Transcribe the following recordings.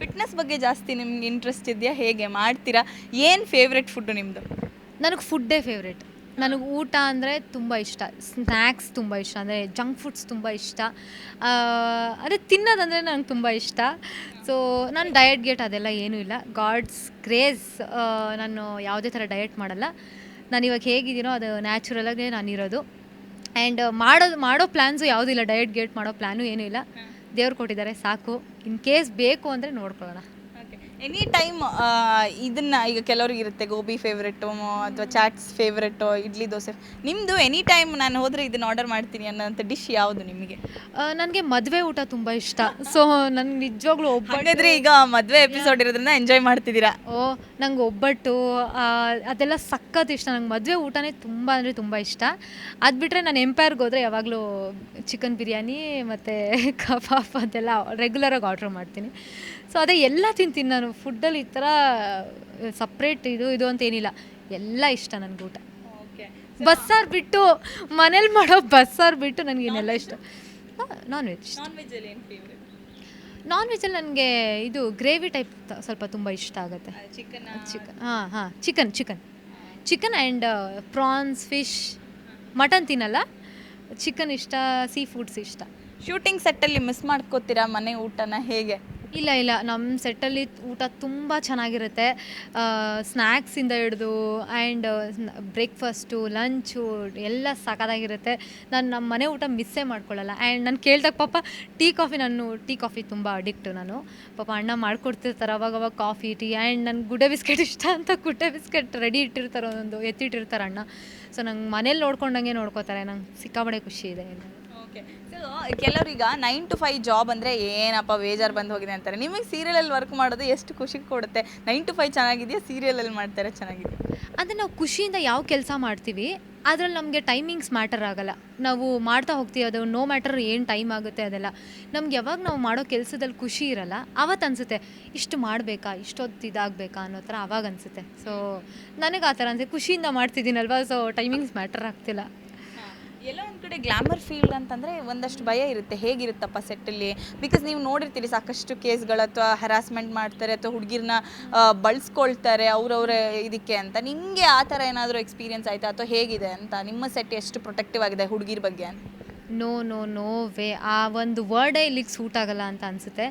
Fitness ಬಗ್ಗೆ ಜಾಸ್ತಿ ನಿಮ್ಗೆ ಇಂಟ್ರೆಸ್ಟ್ ಇದೆಯಾ? ಹೇಗೆ? ಮಾಡ್ತೀರಾ? ಏನು ಫೇವ್ರೆಟ್ ಫುಡ್ಡು ನಿಮ್ಮದು ನನಗೆ ಫುಡ್ಡೇ ಫೇವ್ರೆಟ್ ನನಗೆ ಊಟ ಅಂದರೆ ತುಂಬ ಇಷ್ಟ. ಸ್ನ್ಯಾಕ್ಸ್ ತುಂಬ ಇಷ್ಟ. ಅಂದರೆ ಜಂಕ್ ಫುಡ್ಸ್ ತುಂಬ ಇಷ್ಟ. ಅದೇ ತಿನ್ನೋದಂದರೆ ನನಗೆ ತುಂಬ ಇಷ್ಟ. ಸೊ ನಾನು ಡಯಟ್ ಗೇಟ್ ಅದೆಲ್ಲ ಏನೂ ಇಲ್ಲ. ಗಾಡ್ಸ್ ಕ್ರೇಜ್ ನಾನು ಯಾವುದೇ ಥರ ಡಯಟ್ ಮಾಡಲ್ಲ. ನಾನು ಇವಾಗ ಹೇಗಿದ್ದೀನೋ ಅದು ನ್ಯಾಚುರಲಾಗೇ ನಾನಿರೋದು ಆ್ಯಂಡ್ ಮಾಡೋದು ಮಾಡೋ ಪ್ಲ್ಯಾನ್ಸು ಯಾವುದೂ ಇಲ್ಲ ಡಯಟ್ ಗೇಟ್ ಮಾಡೋ ಪ್ಲ್ಯಾನು ಏನೂ ಇಲ್ಲ. ದೇವ್ರು ಕೊಟ್ಟಿದ್ದಾರೆ ಸಾಕು. ಇನ್ ಕೇಸ್ ಬೇಕು ಅಂದರೆ ನೋಡ್ಕೊಳ್ಳೋಣ. ಎನಿ ಟೈಮ್ ಇದನ್ನ ಈಗ ಕೆಲವ್ರಿಗೆ ಇರುತ್ತೆ ಗೋಬಿ ಫೇವ್ರೆಟು ಅಥವಾ ಚಾಟ್ಸ್ ಫೇವ್ರೆಟು ಇಡ್ಲಿ ದೋಸೆ. ನಿಮ್ಮದು ಎನಿ ಟೈಮ್ ನಾನು ಹೋದರೆ ಇದನ್ನ ಆರ್ಡರ್ ಮಾಡ್ತೀನಿ ಅನ್ನೋಂಥ ಡಿಶ್ ಯಾವುದು ನಿಮಗೆ? ನನಗೆ ಮದುವೆ ಊಟ ತುಂಬ ಇಷ್ಟ. ಸೊ ನನಗೆ ನಿಜವಾಗ್ಲೂ ಒಬ್ಬಟ್ಟು ಹಾಗಾದ್ರೆ ಈಗ ಮದುವೆ ಎಪಿಸೋಡ್ ಇರೋದ್ರಿಂದ ಎಂಜಾಯ್ ಮಾಡ್ತಿದ್ದೀರಾ? ಓ ನಂಗೆ ಒಬ್ಬಟ್ಟು ಆ, ಅದೆಲ್ಲ ಸಖತ್ ಇಷ್ಟ. ನಂಗೆ ಮದುವೆ ಊಟನೇ ತುಂಬ ಅಂದರೆ ತುಂಬ ಇಷ್ಟ. ಅದು ಬಿಟ್ಟರೆ ನಾನು ಎಂಪೈರ್ಗೆ ಹೋದರೆ ಯಾವಾಗಲೂ ಚಿಕನ್ ಬಿರಿಯಾನಿ ಮತ್ತು ಕಬಾಬ್ ಅದೆಲ್ಲ ರೆಗ್ಯುಲರಾಗಿ ಆರ್ಡ್ರ್ ಮಾಡ್ತೀನಿ. ಸೊ ಅದೇ ಎಲ್ಲ ತಿಂತೀನಿ ನಾನು. ಫುಡ್ಡಲ್ಲಿ ಈ ಥರ ಸಪ್ರೇಟ್ ಇದು ಇದು ಅಂತ ಏನಿಲ್ಲ. ಎಲ್ಲ ಇಷ್ಟ ನನಗೆ ಊಟ. ಬಸ್ಸಾರು ಬಿಟ್ಟು ಮನೇಲಿ ಮಾಡೋ ಬಸ್ಸಾರು ಬಿಟ್ಟು ನನಗೆ ಇನ್ನೆಲ್ಲ ಇಷ್ಟ. ನಾನ್ ವೆಜ್ ನಾನ್ ವೆಜ್ಜಲ್ಲಿ ನನಗೆ ಇದು ಗ್ರೇವಿ ಟೈಪ್ ಸ್ವಲ್ಪ ತುಂಬ ಇಷ್ಟ ಆಗುತ್ತೆ. ಚಿಕನ್ ಚಿಕನ್ ಹಾಂ ಹಾಂ chicken chicken chicken and prawns fish mutton ತಿನ್ನಲ್ಲ. ಚಿಕನ್ ಇಷ್ಟ ಸೀ ಫುಡ್ಸ್ ಇಷ್ಟ ಶೂಟಿಂಗ್ ಸೆಟ್ಟಲ್ಲಿ ಮಿಸ್ ಮಾಡ್ಕೋತೀರಾ ಮನೆ ಊಟನ ಹೇಗೆ? ಇಲ್ಲ ಇಲ್ಲ. ನಮ್ಮ ಸೆಟ್ಟಲ್ಲಿ ಊಟ ತುಂಬ ಚೆನ್ನಾಗಿರುತ್ತೆ. ಸ್ನ್ಯಾಕ್ಸಿಂದ ಹಿಡಿದು ಆ್ಯಂಡ್ ಬ್ರೇಕ್ಫಾಸ್ಟು ಲಂಚು ಎಲ್ಲ ಸಾಕಾದಾಗಿರುತ್ತೆ. ನಾನು ನಮ್ಮ ಮನೆ ಊಟ ಮಿಸ್ಸೇ ಮಾಡ್ಕೊಳ್ಳಲ್ಲ. ಆ್ಯಂಡ್ ನಾನು ಕೇಳ್ದಾಗ ಪಾಪ ಟೀ ಕಾಫಿ ನಾನು, ಟೀ ಕಾಫಿ ತುಂಬ ಅಡಿಕ್ಟು ನಾನು. ಪಾಪ ಅಣ್ಣ ಮಾಡ್ಕೊಡ್ತಿರ್ತಾರೆ, ಅವಾಗ ಅವಾಗ ಕಾಫಿ, ಟೀ ಆ್ಯಂಡ್ ನನ್ನ ಗುಡ್ಡೆ ಬಿಸ್ಕೆಟ್ ಇಷ್ಟ ಅಂತ ಗುಡ್ಡೆ ಬಿಸ್ಕೆಟ್ ರೆಡಿ ಇಟ್ಟಿರ್ತಾರೆ ಒಂದೊಂದು ಎತ್ತಿಟ್ಟಿರ್ತಾರೆ ಅಣ್ಣ. ಸೊ ನಂಗೆ ಮನೇಲಿ ನೋಡ್ಕೊಂಡಂಗೆ ನೋಡ್ಕೋತಾರೆ. ನಂಗೆ ಸಿಕ್ಕಾಬಡೆ ಖುಷಿ ಇದೆ. ಓಕೆ. ಸೊ ಕೆಲವರೀಗ ನೈನ್ ಟು ಫೈವ್ ಜಾಬ್ ಅಂದರೆ ಏನಪ್ಪ ಬೇಜಾರು ಬಂದು ಹೋಗಿದೆ ಅಂತಾರೆ. ನಿಮಗೆ ಸೀರಿಯಲಲ್ಲಿ ವರ್ಕ್ ಮಾಡೋದು ಎಷ್ಟು ಖುಷಿ ಕೊಡುತ್ತೆ? ನೈನ್ ಟು ಫೈವ್ ಚೆನ್ನಾಗಿದೆಯಾ? ಸೀರಿಯಲಲ್ಲಿ ಮಾಡ್ತಾರೆ ಚೆನ್ನಾಗಿದೆ ಅಂದರೆ ನಾವು ಖುಷಿಯಿಂದ ಯಾವ ಕೆಲಸ ಮಾಡ್ತೀವಿ, ಅದ್ರಲ್ಲಿ ನಮಗೆ ಟೈಮಿಂಗ್ಸ್ ಮ್ಯಾಟರ್ ಆಗಲ್ಲ. ನಾವು ಮಾಡ್ತಾ ಹೋಗ್ತೀವಿ, ಅದು ನೋ ಮ್ಯಾಟರ್ ಏನು ಟೈಮ್ ಆಗುತ್ತೆ ಅದೆಲ್ಲ. ನಮ್ಗೆ ಯಾವಾಗ ನಾವು ಮಾಡೋ ಕೆಲಸದಲ್ಲಿ ಖುಷಿ ಇರಲ್ಲ ಅವತ್ತು ಅನಿಸುತ್ತೆ, ಇಷ್ಟು ಮಾಡಬೇಕಾ, ಇಷ್ಟೊತ್ತು ಇದಾಗಬೇಕಾ ಅನ್ನೋ ಥರ ಅವಾಗ ಅನಿಸುತ್ತೆ. ಸೊ ನನಗೆ ಆ ಥರ ಅನಿಸುತ್ತೆ. ಖುಷಿಯಿಂದ ಮಾಡ್ತಿದ್ದೀನಲ್ವಾ? ಸೊ ಟೈಮಿಂಗ್ಸ್ ಮ್ಯಾಟರ್ ಆಗ್ತಿಲ್ಲ. ಎಲ್ಲ ಒಂದು ಕಡೆ ಗ್ಲಾಮರ್ ಫೀಲ್ಡ್ ಅಂತಂದರೆ ಒಂದಷ್ಟು ಭಯ ಇರುತ್ತೆ. ಹೇಗಿರುತ್ತಪ್ಪ ಸೆಟ್ಟಲ್ಲಿ ಬಿಕಾಸ್ ನೀವು ನೋಡಿರ್ತೀರಿ ಸಾಕಷ್ಟು ಕೇಸ್ಗಳು ಅಥವಾ ಹರಾಸ್ಮೆಂಟ್ ಮಾಡ್ತಾರೆ ಅಥವಾ ಹುಡುಗಿರ್ನ ಬಳಸ್ಕೊಳ್ತಾರೆ ಅವ್ರವ್ರ ಇದಕ್ಕೆ ಅಂತ. ನಿಮಗೆ ಆ ಥರ ಏನಾದರೂ ಎಕ್ಸ್ಪೀರಿಯನ್ಸ್ ಆಯಿತಾ? ಅಥವಾ ಹೇಗಿದೆ ಅಂತ? ನಿಮ್ಮ ಸೆಟ್ ಎಷ್ಟು ಪ್ರೊಟೆಕ್ಟಿವ್ ಆಗಿದೆ ಹುಡುಗಿರ ಬಗ್ಗೆ ನೋ ನೋ ನೋ ವೇ ಆ ಒಂದು ವರ್ಡೇ ಇಲ್ಲಿಗೆ ಸೂಟ್ ಆಗಲ್ಲ ಅಂತ ಅನಿಸುತ್ತೆ.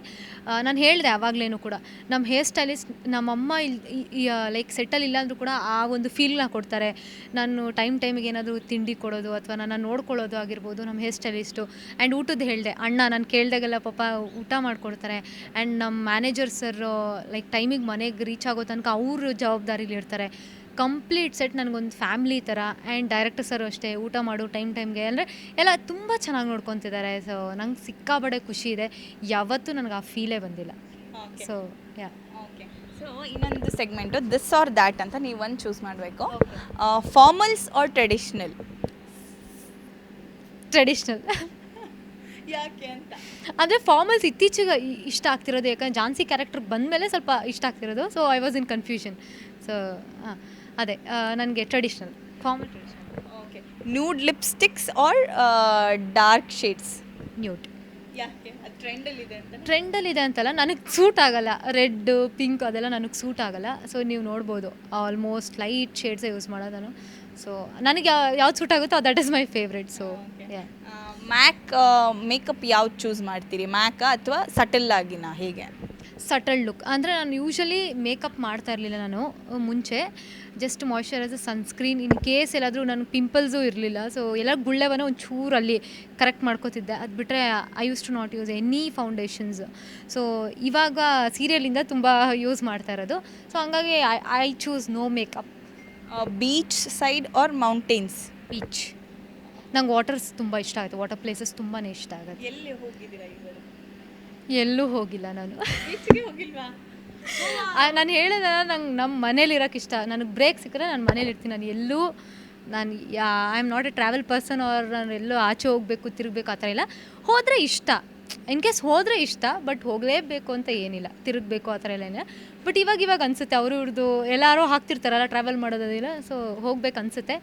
ನಾನು ಹೇಳಿದೆ ಆವಾಗಲೇನು ಕೂಡ. ನಮ್ಮ ಹೇರ್ ಸ್ಟೈಲಿಸ್ಟ್ ನಮ್ಮಮ್ಮ ಇಲ್ಲಿ ಲೈಕ್ ಸೆಟ್ಟಲ್ಲಿ ಇಲ್ಲ ಅಂದರೂ ಕೂಡ ಆ ಒಂದು ಫೀಲ್ನ ಕೊಡ್ತಾರೆ. ನಾನು ಟೈಮ್ ಟೈಮಿಗೆ ಏನಾದರೂ ತಿಂಡಿ ಕೊಡೋದು ಅಥವಾ ನನ್ನ ನೋಡ್ಕೊಳ್ಳೋದು ಆಗಿರ್ಬೋದು ನಮ್ಮ ಹೇರ್ ಸ್ಟೈಲಿಸ್ಟು ಆ್ಯಂಡ್ ಊಟದ್ದು ಹೇಳಿದೆ, ಅಣ್ಣ, ನಾನು ಕೇಳಿದಾಗೆಲ್ಲ ಪಾಪ ಊಟ ಮಾಡಿಕೊಡ್ತಾರೆ. ಆ್ಯಂಡ್ ನಮ್ಮ ಮ್ಯಾನೇಜರ್ ಸರ್ ಲೈಕ್ ಟೈಮಿಗೆ ಮನೆಗೆ ರೀಚ್ ಆಗೋ ತನಕ ಅವರು ಜವಾಬ್ದಾರಿಲಿ ಇರ್ತಾರೆ. ಕಂಪ್ಲೀಟ್ ಸೆಟ್ ನನಗೊಂದು ಫ್ಯಾಮ್ಲಿ ಥರ ಆ್ಯಂಡ್ ಡೈರೆಕ್ಟರ್ ಸರ್ ಅಷ್ಟೇ ಊಟ ಮಾಡು ಟೈಮ್ ಟೈಮ್ಗೆ ಅಂದರೆ ಎಲ್ಲ ತುಂಬ ಚೆನ್ನಾಗಿ ನೋಡ್ಕೊತಿದ್ದಾರೆ. ಸೊ ನಂಗೆ ಸಿಕ್ಕಾಬಡೆ ಖುಷಿ ಇದೆ. ಯಾವತ್ತೂ ನನಗೆ ಆ ಫೀಲೇ ಬಂದಿಲ್ಲ. ಸೊ ಯಾ ಓಕೆ ಸೊ ಇನ್ನೊಂದು ಸೆಗ್ಮೆಂಟು ದಿಸ್ ಆರ್ ದ್ಯಾಟ್ ಅಂತ ನೀವು ಒಂದು ಚೂಸ್ ಮಾಡಬೇಕು ಫಾರ್ಮಲ್ಸ್ ಆರ್ ಟ್ರೆಡಿಷ್ನಲ್ ಟ್ರೆಡಿಷ್ನಲ್ ಯಾಕೆ ಅಂತ? ಅಂದರೆ ಫಾರ್ಮಲ್ಸ್ ಇತ್ತೀಚೆಗೆ ಇಷ್ಟ ಆಗ್ತಿರೋದು ಯಾಕಂದ್ರೆ ಜಾನ್ಸಿ ಕ್ಯಾರೆಕ್ಟರ್ ಬಂದಮೇಲೆ ಸ್ವಲ್ಪ ಇಷ್ಟ ಆಗ್ತಿರೋದು. So I was in confusion so ಅದೇ ನನಗೆ traditional formal traditional okay nude lipsticks or dark shades nude ಯಾಕೆ? ಟ್ರೆಂಡಲ್ಲಿದೆ ಅಂತ ಟ್ರೆಂಡಲ್ಲಿದೆ ಅಂತಲ್ಲ ನನಗೆ ಸೂಟ್ ಆಗಲ್ಲ. ರೆಡ್ ಪಿಂಕ್ ಅದೆಲ್ಲ ನನಗೆ ಸೂಟ್ ಆಗಲ್ಲ. ಸೊ ನೀವು ನೋಡ್ಬೋದು. ಆಲ್ಮೋಸ್ಟ್ ಲೈಟ್ ಶೇಡ್ಸೇ ಯೂಸ್ ಮಾಡೋದನ್ನು. ಸೊ ನನಗೆ ಯಾವ್ದು ಸೂಟ್ ಆಗುತ್ತೋ that is my favourite so yeah Mac makeup ಯಾವ್ದು ಚೂಸ್ ಮಾಡ್ತೀರಿ? ಮ್ಯಾಕ ಅಥವಾ ಸಟಲ್ ಆಗಿನ ಹೇಗೆ ಸಟಲ್ ಲುಕ್. ಅಂದರೆ ನಾನು ಯೂಶಲಿ ಮೇಕಪ್ ಮಾಡ್ತಾ ಇರಲಿಲ್ಲ ನಾನು ಮುಂಚೆ. Just moisturiser sunscreen in case ಎಲ್ಲಾದರೂ ನಾನು ಪಿಂಪಲ್ಸು ಇರಲಿಲ್ಲ. ಸೊ ಎಲ್ಲ ಗುಳ್ಳೆವನ್ನು ಒಂದು ಚೂರು ಅಲ್ಲಿ ಕರೆಕ್ಟ್ ಮಾಡ್ಕೋತಿದ್ದೆ. ಅದು ಬಿಟ್ಟರೆ I used to not use any foundations so ಇವಾಗ ಸೀರಿಯಲಿಂದ ತುಂಬ ಯೂಸ್ ಮಾಡ್ತಾ ಇರೋದು. ಸೊ ಹಂಗಾಗಿ I I choose no makeup. Beach side or mountains beach ನಂಗೆ ವಾಟರ್ಸ್ ತುಂಬ ಇಷ್ಟ ಆಗುತ್ತೆ ವಾಟರ್ ಪ್ಲೇಸಸ್ ತುಂಬಾ ಇಷ್ಟ ಆಗುತ್ತೆ. ಎಲ್ಲಿ ಹೋಗಿದ್ದೀರಾ ಎಲ್ಲೂ ಹೋಗಿಲ್ಲ ನಾನು. ಬೀಚ್ಗೆ ಹೋಗಿಲ್ವಾ? ನಾನು ಹೇಳಿದ ನಂಗೆ ನಮ್ಮ ಮನೇಲಿ ಇರೋಕೆ ಇಷ್ಟ. ನನಗೆ ಬ್ರೇಕ್ ಸಿಕ್ಕರೆ ನಾನು ಮನೇಲಿ ಇರ್ತೀನಿ. ನಾನು ಎಲ್ಲೂ ನಾನು yeah I am not a travel person ಅವ್ರ ನಾನು ಎಲ್ಲೂ ಆಚೆ ಹೋಗಬೇಕು ತಿರುಗಬೇಕು ಆ ಥರ ಇಲ್ಲ. ಹೋದರೆ ಇಷ್ಟ. ಇನ್ ಕೇಸ್ ಹೋದರೆ ಇಷ್ಟ ಬಟ್ ಹೋಗಲೇಬೇಕು ಅಂತ ಏನಿಲ್ಲ. ತಿರುಗಬೇಕು ಆ ಥರ ಎಲ್ಲ ಏನಿಲ್ಲ. ಬಟ್ ಇವಾಗ ಇವಾಗ ಅನಿಸುತ್ತೆ. ಅವರು ಇವ್ರದ್ದು ಎಲ್ಲರೂ ಹಾಕ್ತಿರ್ತಾರಲ್ಲ ಟ್ರಾವೆಲ್ ಮಾಡೋದಿಲ್ಲ ಸೊ ಹೋಗ್ಬೇಕು ಅನಿಸುತ್ತೆ.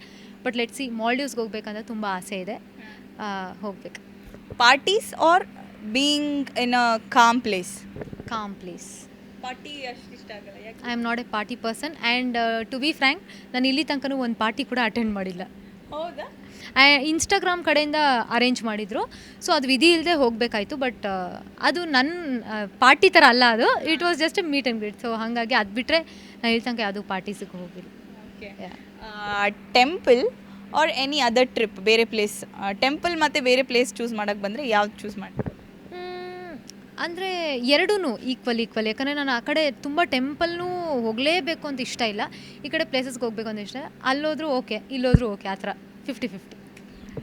ಬಟ್ ಲೆಟ್ ಸಿ ಮಾಲ್ಡೀವ್ಸ್ಗೆ ಹೋಗ್ಬೇಕಂತ ತುಂಬ ಆಸೆ ಇದೆ. ಹೋಗ್ಬೇಕು. Parties or being in a calm place calm place party ಅಷ್ಟು ಇಷ್ಟ ಆಗಲ್ಲ ಯಾಕೆ? I am not a party person and to be frank ನಾನು ಇಲ್ಲಿ ತನಕನೂ ಒಂದು ಪಾರ್ಟಿ ಕೂಡ ಅಟೆಂಡ್ ಮಾಡಿಲ್ಲ. ಹೌದಾ? ಇನ್ಸ್ಟಾಗ್ರಾಮ್ ಕಡೆಯಿಂದ ಅರೇಂಜ್ ಮಾಡಿದರು. ಸೊ ಅದು ವಿಧಿ ಇಲ್ಲದೆ ಹೋಗಬೇಕಾಯ್ತು ಬಟ್ ಅದು ನನ್ನ ಪಾರ್ಟಿ ಥರ ಅಲ್ಲ ಅದು. It was just meet and greet so ಹಾಗಾಗಿ ಅದು ಬಿಟ್ಟರೆ ನಾನು ಇಲ್ಲಿ ತನಕ ಯಾವುದೂ ಪಾರ್ಟೀಸಿಗೆ ಹೋಗಿಲ್ಲ. Temple or any other trip ಬೇರೆ ಪ್ಲೇಸ್ ಟೆಂಪಲ್ ಮತ್ತು ಬೇರೆ ಪ್ಲೇಸ್ ಚೂಸ್ ಮಾಡೋಕ್ಕೆ ಬಂದರೆ ಯಾವ್ದು ಚೂಸ್ ಮಾಡಿ ಅಂದರೆ ಎರಡೂ ಈಕ್ವಲ್ ಈಕ್ವಲ್ ಯಾಕಂದರೆ ನಾನು ಆ ಕಡೆ ತುಂಬ ಟೆಂಪಲ್ನೂ ಹೋಗಲೇಬೇಕು ಅಂತ ಇಷ್ಟ ಇಲ್ಲ. ಈ ಕಡೆ ಪ್ಲೇಸಸ್ಗೆ ಹೋಗಬೇಕು ಅಂತ ಇಷ್ಟ ಅಲ್ಲೋದ್ರೂ ಓಕೆ ಇಲ್ಲೋದ್ರೂ ಓಕೆ ಆ ಥರ fifty fifty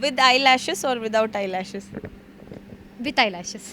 with eyelashes or without eyelashes with eyelashes